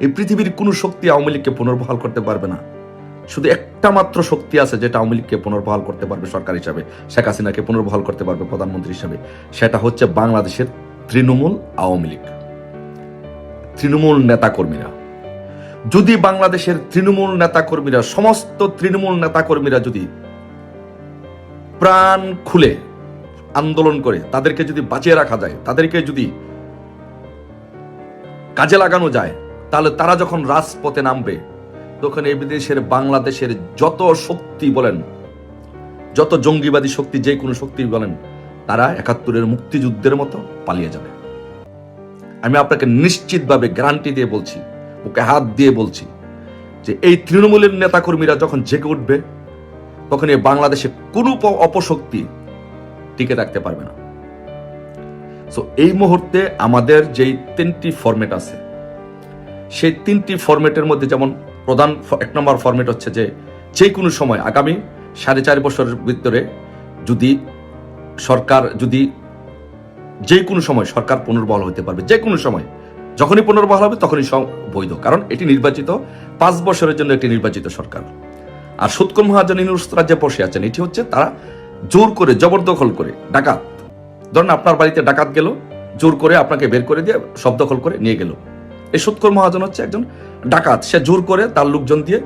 এই পৃথিবীর কোনো শক্তি আওয়ামী লীগকে পুনর্বহাল করতে পারবে না। শুধু একটা মাত্র শক্তি আছে যেটা আওয়ামী লীগকে পুনর্বহাল করতে পারবে সরকার হিসাবে, শেখ হাসিনাকে পুনর্বহাল করতে পারবে প্রধানমন্ত্রী হিসাবে। সেটা হচ্ছে বাংলাদেশের তৃণমূল আওয়ামী লীগ। তৃণমূল নেতাকর্মীরা। যদি বাংলাদেশের তৃণমূল নেতাকর্মীরা, সমস্ত তৃণমূল নেতাকর্মীরা যদি প্রাণ খুলে আন্দোলন করে, তাদেরকে যদি বাঁচিয়ে রাখা যায়, তাদেরকে যদি কাজে লাগানো যায় তাহলে তারা যখন রাজপথে নামবে, তখন এই বিদেশের বাংলাদেশের যত শক্তি বলেন, যত জঙ্গিবাদী শক্তি যে কোনো শক্তি বলেন, তারা একাত্তরের মুক্তিযুদ্ধের মতো পালিয়ে যাবে। আমি আপনাকে নিশ্চিতভাবে গ্যারান্টি দিয়ে বলছি, ওকে হাত দিয়ে বলছি যে এই তৃণমূলের নেতাকর্মীরা যখন জেগে উঠবে, তখন এই বাংলাদেশে কোনো অপশক্তি টিকে থাকতে পারবে না। সো এই মুহূর্তে আমাদের যেই তিনটি ফরম্যাট আছে সেই তিনটি ফরম্যাটের মধ্যে যেমন প্রধান এক নম্বর ফরম্যাট হচ্ছে যে যে কোনো সময় আগামী সাড়ে চার বছরের ভিতরে যদি সরকার, যদি যে কোনো সময় সরকার পুনর্বহাল হতে পারবে, যে কোনো সময়, যখনই পুনর্বহাল হবে তখনই বৈধ, কারণ এটি নির্বাচিত পাঁচ বছরের জন্য একটি নির্বাচিত সরকার। আর সুৎকর মহাজন ইউনুস রাজ্যে বসে আছেন, এটি হচ্ছে তারা জোর করে, জবরদখল করে, ডাকাত। ধরেন আপনার বাড়িতে ডাকাত গেল, জোর করে আপনাকে বের করে দিয়ে সব দখল করে নিয়ে গেল। এই সুৎকর মহাজন হচ্ছে একজন ডাকাত। সে জোর করে তার লোকজন দিয়ে,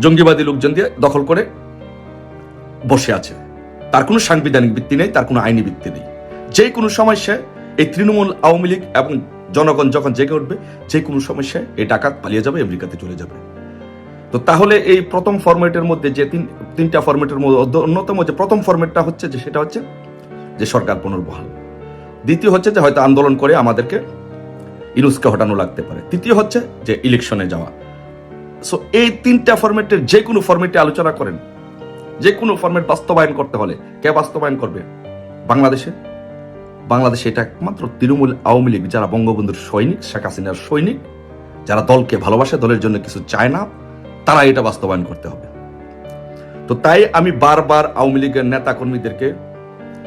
জঙ্গিবাদী লোকজন দিয়ে দখল করে বসে আছে। তার কোনো সাংবিধানিক ভিত্তি নেই, তার কোনো আইনি ভিত্তি নেই। যে কোনো সময় সে এই তৃণমূল, আওয়ামী লীগ এবং জনগণ যখন জেগে উঠবে, যে কোনো সময় সে এই ডাকাত পালিয়ে যাবে, আমেরিকাতে চলে যাবে। তো তাহলে এই প্রথম ফরম্যাটের মধ্যে যে তিন, তিনটা ফরম্যাটের মধ্যে অন্যতম যে প্রথম ফরম্যাটটা হচ্ছে যে, সেটা হচ্ছে যে সরকার পুনর্বহাল। দ্বিতীয় হচ্ছে যে হয়তো আন্দোলন করে আমাদেরকে ইনুসকে হটানো লাগতে পারে। তৃতীয় হচ্ছে যে ইলেকশনে যাওয়া। সো এই তিনটা ফরম্যাটের যে কোনো ফরম্যাটে আলোচনা করেন। যে কোনো ফরম্যাট বাস্তবায়ন করতে হলে। কে বাস্তবায়ন করবে? বাংলাদেশে। বাংলাদেশে এটা একমাত্র তৃণমূল আওয়ামী লীগ, যারা বঙ্গবন্ধুর সৈনিক, শেখ হাসিনার সৈনিক, যারা দলকে ভালোবাসে, দলের জন্য কিছু চায় না তারা এটা বাস্তবায়ন করতে হবে। তো তাই আমি বারবার আওয়ামী লীগের নেতা কর্মীদেরকে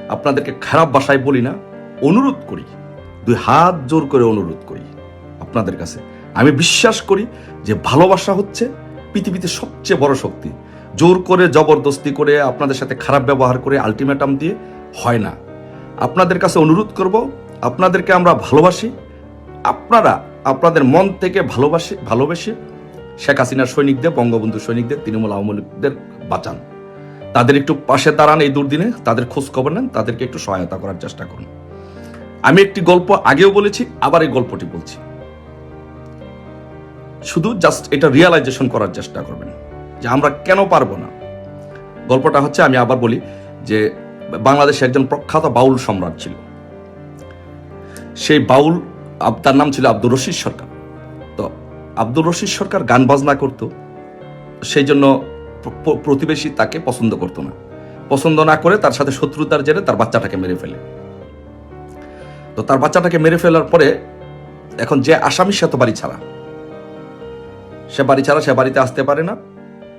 আপনাদেরকে খারাপ ভাষায় বলি না, অনুরোধ করি দুই হাত জোর করে অনুরোধ করি আপনাদের কাছে। আমি বিশ্বাস করি যে ভালোবাসা হচ্ছে পৃথিবীতে সবচেয়ে বড় শক্তি। জোর করে, জবরদস্তি করে, আপনাদের সাথে খারাপ ব্যবহার করে আলটিমেটাম দিয়ে হয় না। আপনাদের কাছে অনুরোধ করব, আপনাদেরকে আমরা ভালোবাসি। আপনারা আপনাদের মন থেকে ভালোবাসি, ভালোবেসে শেখ হাসিনার সৈনিকদের বঙ্গবন্ধু সৈনিকদের, তৃণমূল আওয়ামী লীগদের বাঁচান। তাদের একটু পাশে দাঁড়ান এই দুর্দিনে, তাদের খোঁজ খবর নেন, তাদেরকে একটু সহায়তা করার চেষ্টা করুন। আমি একটি গল্প আগেও বলেছি, আবার এই গল্পটি বলছি। শুধু জাস্ট এটা রিয়ালাইজেশন করার চেষ্টা করবেন, যে আমরা কেন পারব না। গল্পটা হচ্ছে, আমি আবার বলি, যে বাংলাদেশে একজন প্রখ্যাত বাউল সম্রাট ছিল। সেই বাউল তার নাম ছিল আব্দুর রশিদ সরকার। তো আব্দুর রশিদ সরকার গান বাজনা করত, সেই জন্য প্র- প্র- প্রতিবেশী তাকে পছন্দ করতো না। পছন্দ না করে তার সাথে শত্রুতার জেরে তার বাচ্চাটাকে মেরে ফেলে। তো তার বাচ্চাটাকে মেরে ফেলার পরে এখন যে আসামি, সে তো বাড়ি ছাড়া। সে বাড়ি ছাড়া, সে বাড়িতে আসতে পারে না।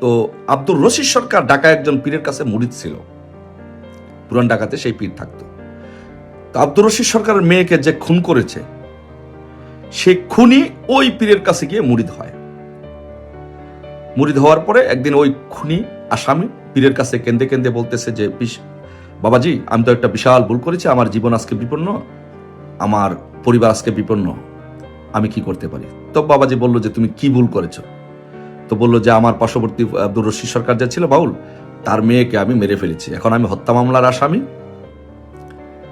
তো আব্দুর রশিদ সরকার ঢাকা একজন পীরের কাছে মুরিদ ছিল। পুরান ঢাকাতে সেই পীর থাকতো। তো আব্দুর রশিদ সরকারের মেয়েকে যে খুন করেছে, সে খুনি ওই পীরের কাছে গিয়ে মুরিদ হয়। মুরিদ হওয়ার পরে একদিন ওই খুনি আসামি পীরের কাছে কেন্দে কেন্দে বলতেছে যে, "বিশ- বাবাজি, আমি তো একটা বিশাল ভুল করেছি, আমার জীবন আজকে বিপন্ন। আমার পরিবার আজকে বিপন্ন। আমি কি করতে পারি? তো বাবাজি বলল যে, তুমি কি ভুল করেছ? তো বলল যে, আমার পার্শ্ববর্তী আব্দুর রশিদ সরকার যা ছিল, বাউল, তার মেয়েকে আমি মেরে ফেলেছি। এখন আমি হত্যা মামলার আসামি।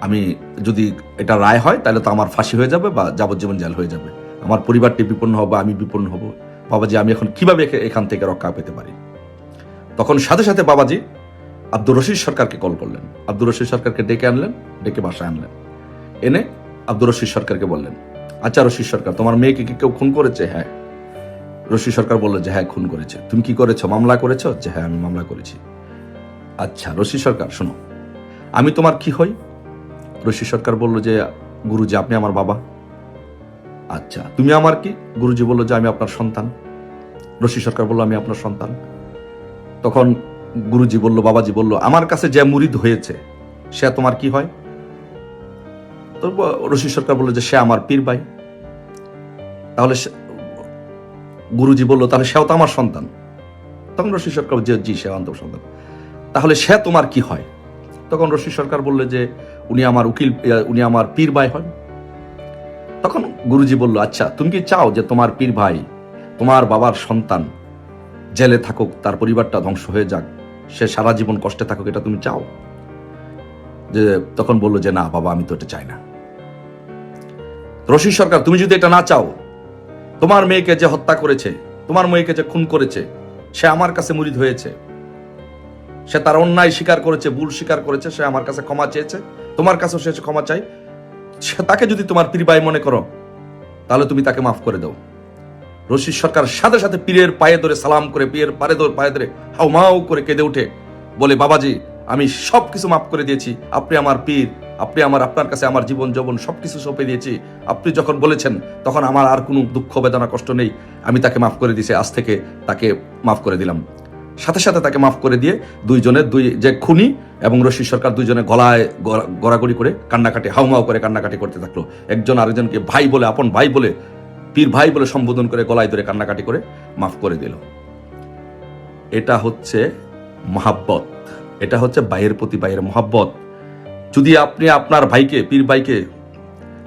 আমি যদি এটা রায় হয়, তাহলে তো আমার ফাঁসি হয়ে যাবে বা যাবজ্জীবন জেল হয়ে যাবে। আমার পরিবারটি বিপন্ন হবে, আমি বিপন্ন হব। বাবাজি, আমি এখন কীভাবে এখে- এখান থেকে রক্ষা পেতে পারি? তখন সাথে সাথে বাবাজি আব্দুর রশিদ সরকারকে কল করলেন। আব্দুর রশিদ সরকারকে ডেকে আনলেন, ডেকে বাসায় আনলেন। এনে আব্দুর রশিদ সরকারকে বললেন আচ্ছা রশিদ সরকার, তোমার মেয়েকে কি কেউ খুন করেছে? হ্যাঁ। রশিদ সরকার বলল যে হ্যাঁ খুন করেছে। তুমি কি করেছ? মামলা করেছ? যে হ্যাঁ আমি মামলা করেছি। আচ্ছা রশিদ সরকার, শোনো, আমি তোমার কি হই? রশিদ সরকার বলল যে, গুরুজি, আপনি আমার বাবা। আচ্ছা তুমি আমার কি? গুরুজি বলল যে, আমি আপনার সন্তান। রশিদ সরকার বলল, আমি আপনার সন্তান। তখন গুরুজি বলল, বাবাজি বলল, আমার কাছে যে মুরিদ হয়েছে, সে তোমার কি হয়? তো সরকার বলল যে সে আমার পীর ভাই। তাহলে গুরুজি বলল, তাহলে সেও তো আমার সন্তান। তখন রশি সরকার যে জি সে অন্তর সন্তান। তাহলে সে তোমার কি হয়? তখন রশি সরকার বললে যে, উনি আমার উকিল উনি আমার পীর ভাই হন তখন গুরুজি বলল আচ্ছা তুমি কি চাও যে তোমার পীর ভাই, তোমার বাবার সন্তান জেলে থাকুক, তার পরিবারটা ধ্বংস হয়ে যাক, সে সারা জীবন কষ্টে থাকুক, এটা তুমি চাও? যে তখন বলল যে, না, বাবা, আমি তো এটা চাই না। রশি সরকার, তুমি যদি এটা না চাও, তোমার মেয়েকে যে হত্যা করেছে, তোমার মেয়েকে যে খুন করেছে, সে আমার কাছে মুরিদ হয়েছে। সে তার অন্যায় স্বীকার করেছে, ভুল স্বীকার করেছে, সে আমার কাছে ক্ষমা চেয়েছে, তোমার কাছেও সে ক্ষমা চাই। সে তাকে যদি তোমার পীরবাই মনে করো, তাহলে তুমি তাকে মাফ করে দাও। রশিদ সরকার সাথে সাথে পীরের পায়ে ধরে সালাম করে, পীরের পায়ে ধরে পায়ে ধরে হাউ মাউ করে কেঁদে উঠে, বলে, বাবাজি আমি সব কিছু মাফ করে দিয়েছি। আপনি আমার পীর, আপনি আমার, আপনার কাছে আমার জীবন, যৌবন সব কিছু সঁপে দিয়েছি। আপনি যখন বলেছেন, তখন আমার আর কোনো দুঃখ, বেদনা, কষ্ট নেই। আমি তাকে মাফ করে দিয়েছি, আজ থেকে তাকে মাফ করে দিলাম। সাথে সাথে তাকে মাফ করে দিয়ে দুইজনে দুই, যে খুনি এবং রশি সরকার দুইজনে গলায় গড়া- গড়াগড়ি করে কান্নাকাটি, হাউমাউ করে কান্নাকাটি করতে থাকল। একজন আরেকজনকে ভাই বলে, আপন ভাই বলে, পীর ভাই বলে সম্বোধন করে গলায় ধরে কান্নাকাটি করে মাফ করে দিল। এটা হচ্ছে মহাব্বত। এটা হচ্ছে ভাইয়ের প্রতি ভাইয়ের মহাব্বত। যদি আপনি আপনার ভাইকে, পীর ভাইকে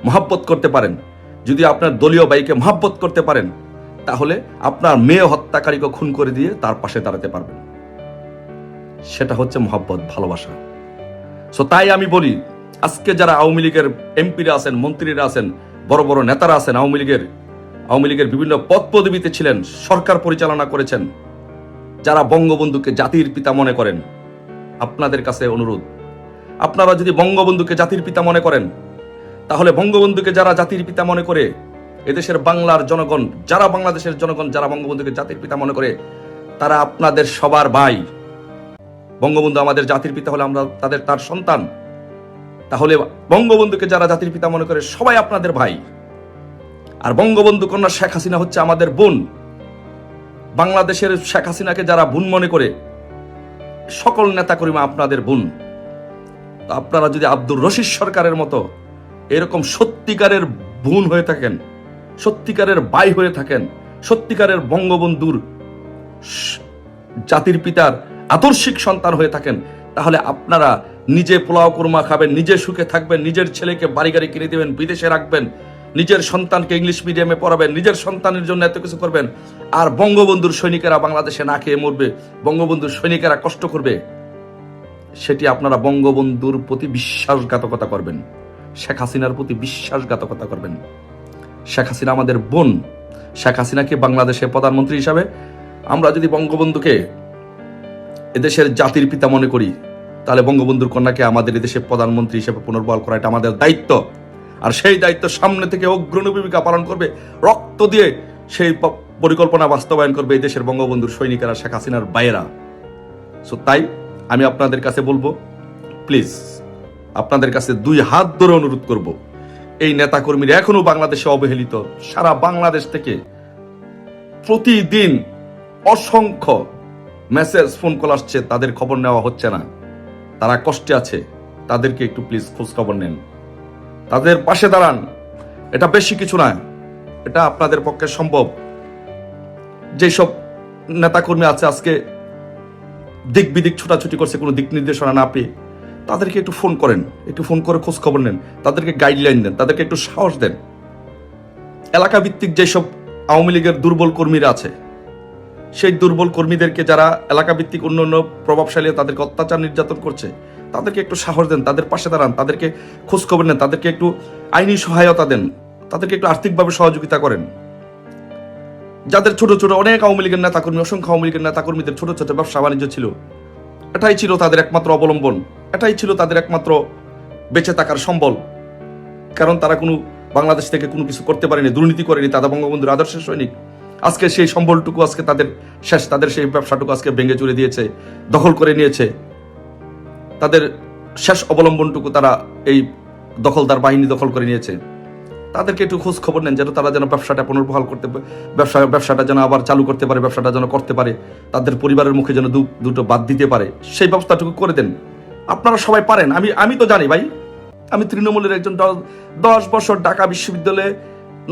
মহাব্বত করতে পারেন, যদি আপনার দলীয় ভাইকে মহাব্বত করতে পারেন, তাহলে আপনার মেয়ে হত্যাকারীকে খুন করে দিয়ে তার পাশে দাঁড়াতে পারবেন। সেটা হচ্ছে মহাব্বত, ভালোবাসা। সো তাই আমি বলি, আজকে যারা আওয়ামী লীগের এমপিরা আছেন, মন্ত্রীরা আছেন, বড় বড় নেতারা আছেন আওয়ামী লীগের আওয়ামী লীগের বিভিন্ন পদ পদবিতে ছিলেন, সরকার পরিচালনা করেছেন, যারা বঙ্গবন্ধুকে জাতির পিতা মনে করেন আপনাদের কাছে অনুরোধ। আপনারা যদি বঙ্গবন্ধুকে জাতির পিতা মনে করেন, তাহলে বঙ্গবন্ধুকে যারা জাতির পিতা মনে করে, এদেশের বাংলার জনগণ, যারা বাংলাদেশের জনগণ যারা বঙ্গবন্ধুকে জাতির পিতা মনে করে, তারা আপনাদের সবার ভাই। বঙ্গবন্ধু আমাদের জাতির পিতা হলে আমরা তাদের তার সন্তান। তাহলে বঙ্গবন্ধুকে যারা জাতির পিতা মনে করে, সবাই আপনাদের ভাই। আর বঙ্গবন্ধু কন্যা শেখ হাসিনা হচ্ছে আমাদের বোন। বাংলাদেশের শেখ হাসিনাকে যারা বোন মনে করে সকল নেতা নেতাকর্মী আপনাদের বোন। আপনারা যদি আব্দুর রশিদ সরকারের মতো এরকম সত্যিকারের বোন হয়ে থাকেন, সত্যিকারের বাই হয়ে থাকেন, সত্যিকারের বঙ্গবন্ধুর জাতির পিতার আদর্শিক সন্তান হয়ে থাকেন, তাহলে আপনারা নিজে পোলাও কুরমা খাবেন, নিজে সুখে থাকবেন, নিজের ছেলেকে বাড়ি গাড়ি কিনে দেবেন, বিদেশে রাখবেন নিজের সন্তানকে ইংলিশ মিডিয়ামে পড়াবেন, নিজের সন্তানের জন্য এত কিছু করবেন, আর বঙ্গবন্ধুর সৈনিকেরা বাংলাদেশে না খেয়ে মরবে, বঙ্গবন্ধুর সৈনিকেরা কষ্ট করবে, সেটি আপনারা বঙ্গবন্ধুর প্রতি বিশ্বাসঘাতকতা করবেন, শেখ হাসিনার প্রতি বিশ্বাসঘাতকতা করবেন। শেখ হাসিনা আমাদের বোন, শেখ হাসিনাকে বাংলাদেশের প্রধানমন্ত্রী হিসাবে আমরা যদি বঙ্গবন্ধুকে এদেশের জাতির পিতা মনে করি, তাহলে বঙ্গবন্ধুর কন্যাকে আমাদের এদেশের প্রধানমন্ত্রী হিসেবে পুনর্বহাল করা এটা আমাদের দায়িত্ব। আর সেই দায়িত্ব সামনে থেকে অগ্রণী ভূমিকা পালন করবে, রক্ত দিয়ে সেই পরিকল্পনা বাস্তবায়ন করবে এই দেশের বঙ্গবন্ধুর সৈনিকেরা, শেখ হাসিনার বাইরা সো তাই আমি আপনাদের কাছে বলব প্লিজ আপনাদের কাছে দুই হাত ধরে অনুরোধ করব, এই নেতাকর্মীরা এখনও বাংলাদেশে অবহেলিত, সারা বাংলাদেশ থেকে প্রতিদিন অসংখ্য মেসেজ ফোন কল আসছে, তাদের খবর নেওয়া হচ্ছে না। তারা কষ্টে আছে, তাদেরকে একটু প্লিজ খোঁজ খবর নেন। তাদের পাশে দাঁড়ান। এটা বেশি কিছু না এটা আপনাদের পক্ষে সম্ভব। যেসব নেতাকর্মী আছে আজকে দিক বিদিক ছোটাছুটি করছে, কোনো দিক নির্দেশনা না পেয়ে, তাদেরকে একটু ফোন করেন। একটু ফোন করে খোঁজ খবর নেন। তাদেরকে গাইডলাইন দেন। তাদেরকে একটু সাহস দেন। এলাকা ভিত্তিক যেসব আওয়ামী লীগের দুর্বল কর্মীরা আছে, সেই দুর্বল কর্মীদেরকে যারা এলাকা ভিত্তিক অন্য অন্য প্রভাবশালী, তাদেরকে অত্যাচার নির্যাতন করছে তাদেরকে একটু সাহস দেন, তাদের পাশে দাঁড়ান, তাদেরকে খোঁজখবর নেন, তাদেরকে একটু আইনি সহায়তা দেন, তাদেরকে একটু আর্থিকভাবে সহযোগিতা করেন। যাদের ছোট ছোট অনেক আওয়ামী লীগের নেতাকর্মী, অসংখ্য আওয়ামী লীগের নেতাকর্মীদের ছোট ছোট ব্যবসা বাণিজ্য ছিল, এটাই ছিল তাদের একমাত্র অবলম্বন, এটাই ছিল তাদের একমাত্র বেঁচে থাকার সম্বল। কারণ তারা কোনো বাংলাদেশ থেকে কোনো কিছু করতে পারেনি, দুর্নীতি করেনি, তাদের বঙ্গবন্ধুর আদর্শের সৈনিক। আজকে সেই সম্বলটুকু আজকে তাদের শেষ, তাদের সেই ব্যবসাটুকু আজকে ভেঙে চুরে দিয়েছে, দখল করে নিয়েছে। তাদের শেষ অবলম্বনটুকু তারা এই দখলদার বাহিনী দখল করে নিয়েছে। তাদেরকে একটু খোঁজ খবর নেন যেন তারা যেন ব্যবসাটা পুনর্বহাল করতে ব্যবসা, ব্যবসাটা যেন আবার চালু করতে পারে, ব্যবসাটা যেন করতে পারে, তাদের পরিবারের মুখে যেন দুটো বাদ দিতে পারে, সেই ব্যবস্থাটুকু করে দেন। আপনারা সবাই পারেন, আমি আমি তো জানি ভাই, আমি তৃণমূলের একজন দশ বছর ঢাকা বিশ্ববিদ্যালয়ে,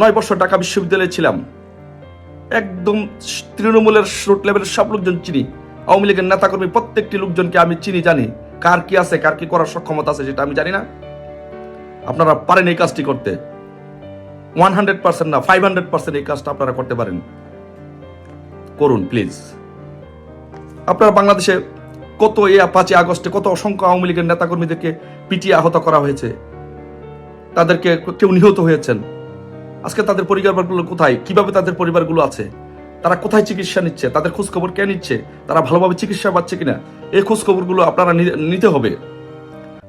নয় বছর ঢাকা বিশ্ববিদ্যালয়ে ছিলাম। একদম তৃণমূলের রুট লেভেলের সব লোকজন চিনি, আওয়ামী লীগের নেতাকর্মী প্রত্যেকটি লোকজনকে আমি চিনি, জানি। কার কি আছে, কার কি করার সক্ষমতা আছে সেটা আমি জানি না। আপনারা পারেন এই কাজটি করতে। ওয়ান হান্ড্রেড পার্সেন্ট না ফাইভ হান্ড্রেড পার্সেন্ট এই কাজটা আপনারা করতে পারেন। করুন প্লিজ আপনারা বাংলাদেশে কত এই পাঁচই আগস্টে কত অসংখ্য আওয়ামী লীগের নেতাকর্মীদেরকে পিটিয়ে আহত করা হয়েছে। তাদেরকে কেউ নিহত হয়েছেন। আজকে তাদের পরিবারগুলো কোথায়? কীভাবে তাদের পরিবারগুলো আছে? তারা কোথায় চিকিৎসা নিচ্ছে? তাদের খোঁজ খবর কে নিচ্ছে? তারা ভালোভাবে চিকিৎসা পাচ্ছে কিনা? এই খোঁজ খবরগুলো আপনারা নিতে হবে।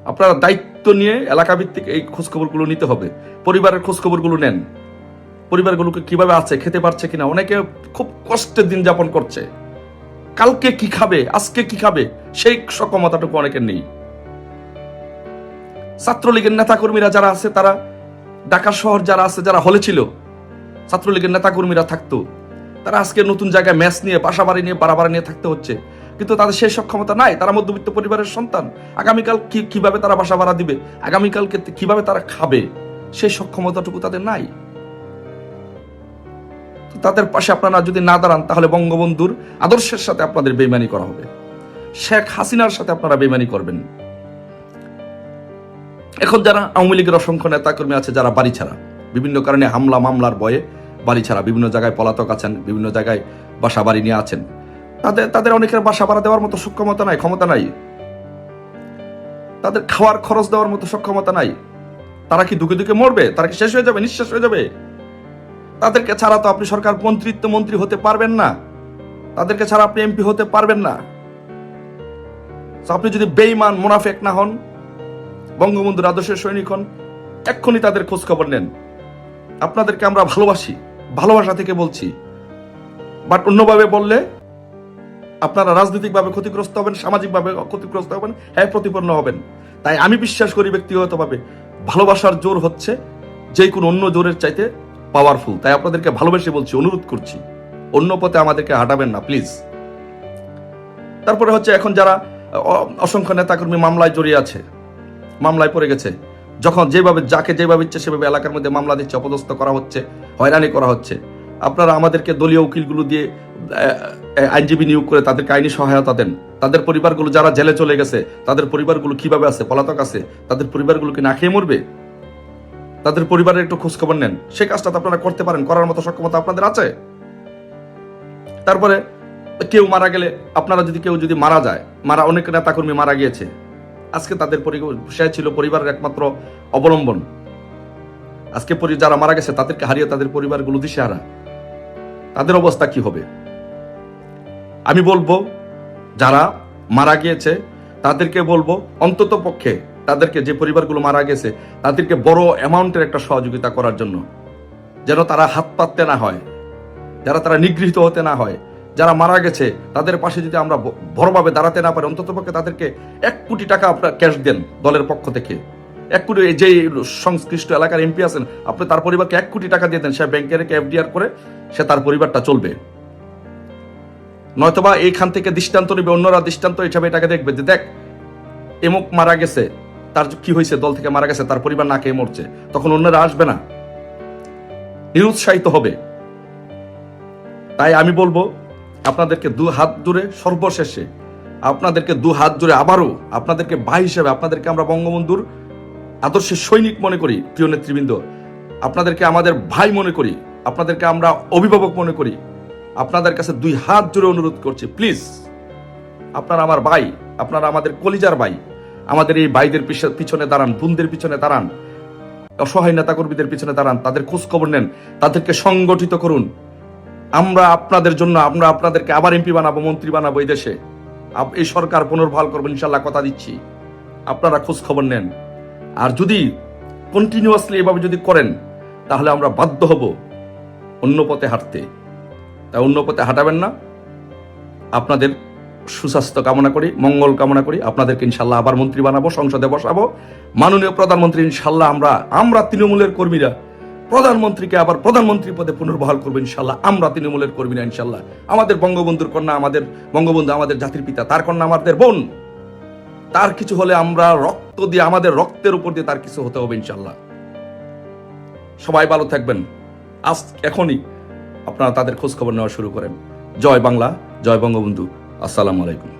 আপনারা দায়িত্ব নিয়ে এলাকা ভিত্তিক এই খোঁজ খবরগুলো নিতে হবে। পরিবারের খোঁজ খবরগুলো নেন। পরিবারগুলোকে কীভাবে আছে, খেতে পারছে কিনা? অনেকে খুব কষ্টের দিন যাপন করছে। কালকে কি খাবে, আজকে কি খাবে, সেই সক্ষমতাটুকু অনেকের নেই। ছাত্রলীগের নেতাকর্মীরা যারা আছে, তারা ঢাকা শহর যারা আছে, যারা হলে ছিল, ছাত্রলীগের নেতাকর্মীরা থাকতো। তারা আজকে নতুন জায়গায় ম্যাচ নিয়ে বাসা বাড়ি নিয়ে বাড়া নিয়ে থাকতে হচ্ছে। কিন্তু তাদের সেই সক্ষমতা নাই। তারা মধ্যবিত্ত পরিবারের সন্তান। আগামীকাল কি, কীভাবে তারা বাসা ভাড়া দিবে? আগামীকালকে কীভাবে তারা খাবে? সেই সক্ষমতাটুকু তাদের নাই। তাদের পাশে আপনারা যদি না দাঁড়ান, তাহলে বঙ্গবন্ধুর আদর্শের সাথে আপনাদের বেইমানি করা হবে। শেখ হাসিনার সাথে আপনারা বেইমানি করবেন। এখন যারা আওয়ামী লীগের অসংখ্য নেতাকর্মী আছে, যারা বাড়ি ছাড়া, বিভিন্ন কারণে হামলা মামলার ভয়ে বাড়ি ছাড়া, বিভিন্ন জায়গায় পলাতক আছেন, বিভিন্ন জায়গায় বাসা বাড়ি নিয়ে আছেন। তাদের তাদের অনেকের বাসা ভাড়া দেওয়ার মতো সক্ষমতা নাই, ক্ষমতা নাই। তাদের খাওয়ার খরচ দেওয়ার মতো সক্ষমতা নাই। তারা কি দুকে দুকে মরবে? তারা কি শেষ হয়ে যাবে? নিঃশেষ হয়ে যাবে। তাদেরকে ছাড়া তো আপনি সরকার মন্ত্রিত্ব মন্ত্রী হতে পারবেন না। তাদেরকে ছাড়া আপনি এমপি হতে পারবেন না। আপনি যদি বেইমান মুনাফেক না হন, বঙ্গবন্ধুর আদর্শের সৈনিক হন, এক্ষুনি তাদের খোঁজ খবর নেন। আপনাদেরকে আমরা ভালোবাসি। ভালোবাসা থেকে বলছি। বাট অন্যভাবে বললে আপনারা রাজনৈতিকভাবে ক্ষতিগ্রস্ত হবেন, সামাজিকভাবে ক্ষতিগ্রস্ত হবেন হ্যাঁ প্রতিপন্ন হবেন। তাই আমি বিশ্বাস করি ব্যক্তিগতভাবে ভালোবাসার জোর হচ্ছে যে কোনো অন্য জোরের চাইতে পাওয়ারফুল তাই আপনাদেরকে ভালোবেসে বলছি, অনুরোধ করছি, অন্য পথে আমাদেরকে হাঁটাবেন না প্লিজ তারপরে হচ্ছে এখন যারা অসংখ্য নেতাকর্মী মামলায় জড়িয়ে আছে, মামলায় পড়ে গেছে যখন যেভাবে, যাকে যেভাবে ইচ্ছে সেভাবে এলাকার মধ্যে মামলা দিচ্ছে, অপদস্থ করা হচ্ছে, হয়রানি করা হচ্ছে, আপনারা আমাদেরকে দলীয় উকিলগুলো দিয়ে আইনজীবী নিয়োগ করে তাদেরকে আইনি সহায়তা দেন। তাদের পরিবারগুলো যারা জেলে চলে গেছে, তাদের পরিবারগুলো কীভাবে আছে, পলাতক আছে, তাদের পরিবারগুলোকে না খেয়ে মরবে? তাদের পরিবারের একটু খোঁজ খবর নেন। সেই কাজটা তো আপনারা করতে পারেন, করার মতো সক্ষমতা আপনাদের আছে। তারপরে কেউ মারা গেলে, আপনারা যদি কেউ যদি মারা যায়, মারা, অনেক নেতাকর্মী মারা গিয়েছে। আজকে তাদের সে ছিল পরিবারের একমাত্র অবলম্বন। আজকে যারা মারা গেছে, তাদেরকে হারিয়ে তাদের পরিবারগুলো দিশেহারা তাদের অবস্থা কি হবে? আমি বলব, যারা মারা গিয়েছে, তাদেরকে বলব, অন্তত পক্ষে তাদেরকে যে পরিবারগুলো মারা গেছে, তাদেরকে বড় অ্যামাউন্টের একটা সহযোগিতা করার জন্য। যেন তারা হাত পাততে না হয়, যারা তারা নিগৃহীত হতে না হয় যারা মারা গেছে, তাদের পাশে যদি আমরা ব- বড়ভাবে দাঁড়াতে না পারি, অন্তত পক্ষে তাদেরকে এক কোটি টাকা আপনার ক্যাশ দেন দলের পক্ষ থেকে। এক কোটি যে সংশ্লিষ্ট এলাকার এমপি আছেন, আপনি তার পরিবারকে এক কোটি টাকা দিয়ে দেন, সে ব্যাংকে রেখে এফডিআর করে সে তার পরিবারটা চলবে। নয়তোবা এইখান থেকে দৃষ্টান্ত নেবে, অন্যরা দৃষ্টান্ত হিসাবে এটাকে দেখবে যে, দেখ, এমুক মারা গেছে, তার কি হয়েছে, দল থেকে মারা গেছে, তার পরিবার না খেয়ে মরছে। তখন অন্যরা আসবে না। নিরুৎসাহিত হবে। তাই আমি বলব আপনাদেরকে দু হাত জুড়ে সর্বশেষে, আপনাদেরকে দু হাত জুড়ে আবারও আপনাদেরকে ভাই হিসেবে আপনাদেরকে আমরা বঙ্গবন্ধুর আদর্শের সৈনিক মনে করি, প্রিয় নেতৃবৃন্দ। আপনাদেরকে আমাদের ভাই মনে করি, আপনাদেরকে আমরা অভিভাবক মনে করি। আপনাদের কাছে দুই হাত জুড়ে অনুরোধ করছি, প্লিজ। আপনারা আমার ভাই, আপনারা আমাদের কলিজার ভাই, আমাদের এই ভাইদের পিছ- পিছনে দাঁড়ান, বোনদের পিছনে দাঁড়ান, অসহায় নেতাকর্মীদের পিছনে দাঁড়ান, তাদের খোঁজ খবর নেন, তাদেরকে সংগঠিত করুন। আমরা আপনাদের জন্য, আমরা আপনাদেরকে আবার এমপি বানাবো, মন্ত্রী বানাবো এই দেশে। এই সরকার পুনর্বহাল করব ইনশাল্লাহ কথা দিচ্ছি। আপনারা খোঁজ খবর নেন। আর যদি কন্টিনিউয়াসলি এভাবে যদি করেন, তাহলে আমরা বাধ্য হব অন্য পথে হাঁটতে। তাই অন্য পথে হাঁটাবেন না। আপনাদের সুস্বাস্থ্য কামনা করি, মঙ্গল কামনা করি। আপনাদেরকে ইনশাল্লাহ আবার মন্ত্রী বানাবো, সংসদে বসাবো। মাননীয় প্রধানমন্ত্রী, ইনশাল্লাহ আমরা আমরা তৃণমূলের কর্মীরা প্রধানমন্ত্রীকে আবার প্রধানমন্ত্রী পদে পুনর্বহাল করব ইনশাল্লাহ। আমরা তৃণমূলের কর্মী না ইনশাল্লাহ। আমাদের বঙ্গবন্ধুর কন্যা, আমাদের বঙ্গবন্ধু, আমাদের জাতির পিতা, তার কন্যা আমাদের বোন। তার কিছু হলে আমরা রক্ত দিয়ে, আমাদের রক্তের উপর দিয়ে তার কিছু হতে হবে ইনশাল্লাহ। সবাই ভালো থাকবেন। আজ এখনই আপনারা তাদের খোঁজ খবর নেওয়া শুরু করেন। জয় বাংলা, জয় বঙ্গবন্ধু। আসসালামু আলাইকুম।